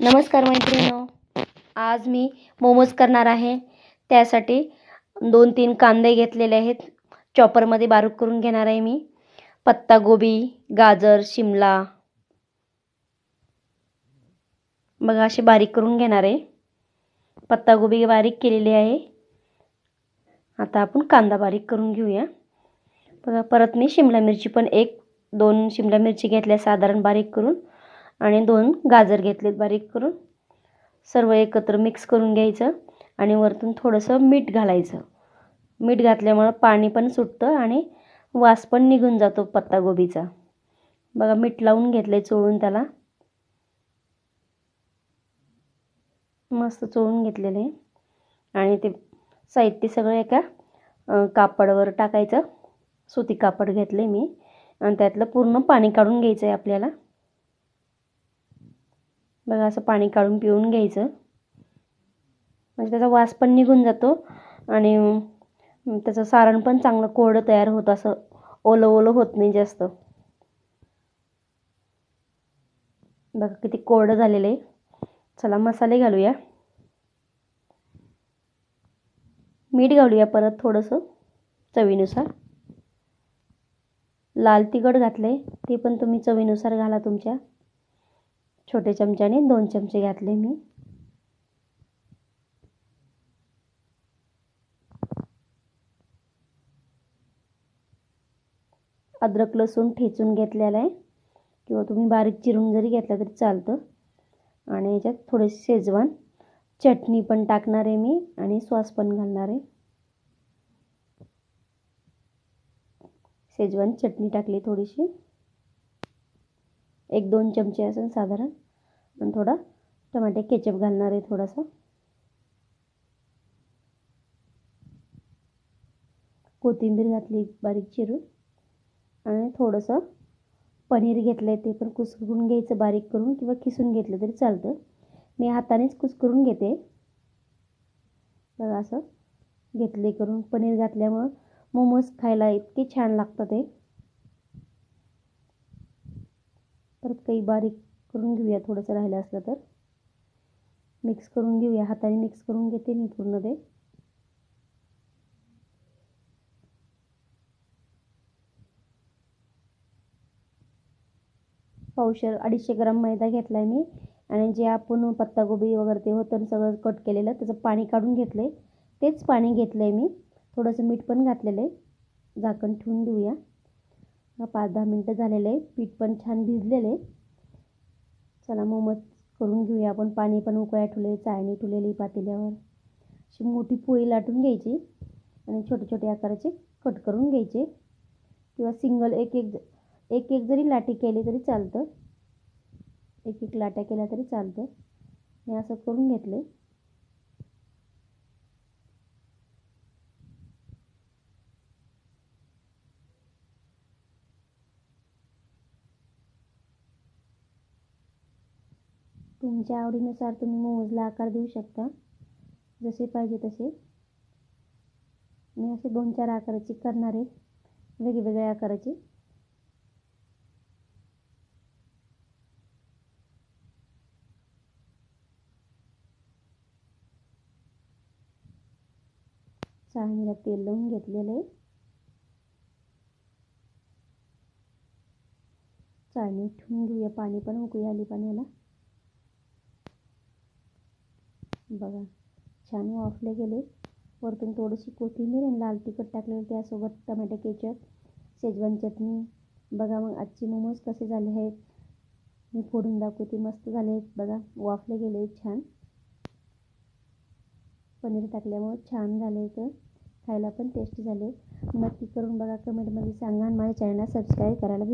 नमस्कार मैत्रिणी आज मी मोमोज करणार आहे. त्यासाठी दोन तीन कांदे घेतलेले आहेत. चॉपरमध्ये बारीक करून घेणार आहे मी. पत्तागोबी गाजर शिमला. बघा असे बारीक करून घेणार आहे. पत्तागोबी बारीक केलेली आहे. आता आपण कांदा बारीक करून घेऊया. बघा परत मी शिमला मिरची पण एक दोन शिमला मिरची घेतल्या साधारण बारीक करून. आणि दोन गाजर घेतलेत बारीक करून. सर्व एकत्र मिक्स करून घ्यायचं आणि वरतून थोडंसं मीठ घालायचं. मीठ घातल्यामुळं पाणी पण सुटतं आणि वास पण निघून जातो पत्तागोबीचा बघा मीठ लावून घेतलं आहे चोळून त्याला. मस्त चोळून घेतलेलं. आहे आणि ते साहित्य सगळं एका कापडावर टाकायचं. सुती कापड घेतले मी. आणि त्यातलं पूर्ण पाणी काढून घ्यायचं आहे आपल्याला. बघा असं पाणी काढून पिऊन घ्यायचं. म्हणजे त्याचा वास पण निघून जातो आणि त्याचं सारण पण चांगलं कोरडं तयार होतं असं ओलं ओलं होत नाही जास्त. बघा किती कोरडं झालेलं आहे. चला मसाले घालूया. मीठ घालूया परत थोडंसं चवीनुसार. लाल तिखट घातलं आहे ते पण तुम्ही चवीनुसार घाला तुमच्या. छोटे चमच्याने दोन चमचे घातले मी. अद्रक लसूण ठेचून घेतलेला आहे. किंवा तुम्ही बारीक चिरून जरी घेतला तरी चालतं. आणि याच्यात थोडे शेजवान चटणी पण टाकणार आहे मी आणि सॉस पण घालणार आहे. शेजवान चटणी टाकली थोडीशी. एक दोन चमचे असेल साधारण. आणि थोडा टमाटे केचप घालणार आहे थोडासा. कोथिंबीर घातली बारीक चिरून. आणि थोडंसं पनीर घेतलं आहे ते पण कुसकरून घ्यायचं बारीक करून किंवा किसून घेतलं तरी चालतं. मी हातानेच कुसकरून घेते. बघा असं घेतले करून. पनीर घातल्यामुळं मोमोज खायला इतके छान लागतं ते. परत काही बारीक करून घेऊया थोडंसं राहिलं असलं तर. मिक्स करून घेऊया हाताने मिक्स करून घेते मी पूर्ण ते. पावशर अडीचशे ग्राम मैदा घेतला आहे मी. आणि जे आपण पत्तागोबी वगैरे ते होतं सगळं कट केलेलं त्याचं पाणी काढून घेतलं आहे तेच पाणी घेतलं आहे मी. थोडंसं मीठ पण घातलेलं आहे. झाकण ठेवून देऊया. पाच दहा मिनटं झालेलं आहे पीठ पण छान भिजलेलं आहे चला मोमोज करून घेऊया आपण. पाणी पण उकळ्या ठेवले चाळणी ठेवलेली पातेल्यावर. अशी मोठी पोळी लाटून घ्यायची आणि छोटे छोटे आकाराचे कट करून घ्यायचे. किंवा सिंगल एक एक एक एक जरी लाटी केली तरी चालतं. एक एक लाट्या केल्या तरी चालतं. मी असं करून घेतलं तुमच्या आवडीनुसार तुम्ही मोमोजला आकार देऊ शकता. जसे पाहिजे तसे. मी असे दोन चार आकाराचे करणार आहे. वेगवेगळ्या आकाराचे. चाळणीला तेल लावून घेतलेलं आहे. चाळणी ठेवून घेऊया. पाणी पण उकळी आली पाण्याला. बघा छान वाफले गेले. वरतून थोडीशी कोथिंबीर आणि लाल तिखट टाकलेलं त्यासोबत टमॅटो केचप शेजवान चटणी. बघा मग आजचे मोमोज कसे झाले आहेत. मी फोडून दाखवते मस्त झाले आहेत. बघा वाफले गेले छान. पनीर टाकल्यामुळे छान झाले तर खायला पण टेस्टी झाले. नक्की करून बघा कमेंटमध्ये सांगा आणि माझ्या चॅनलला सबस्क्राईब करायला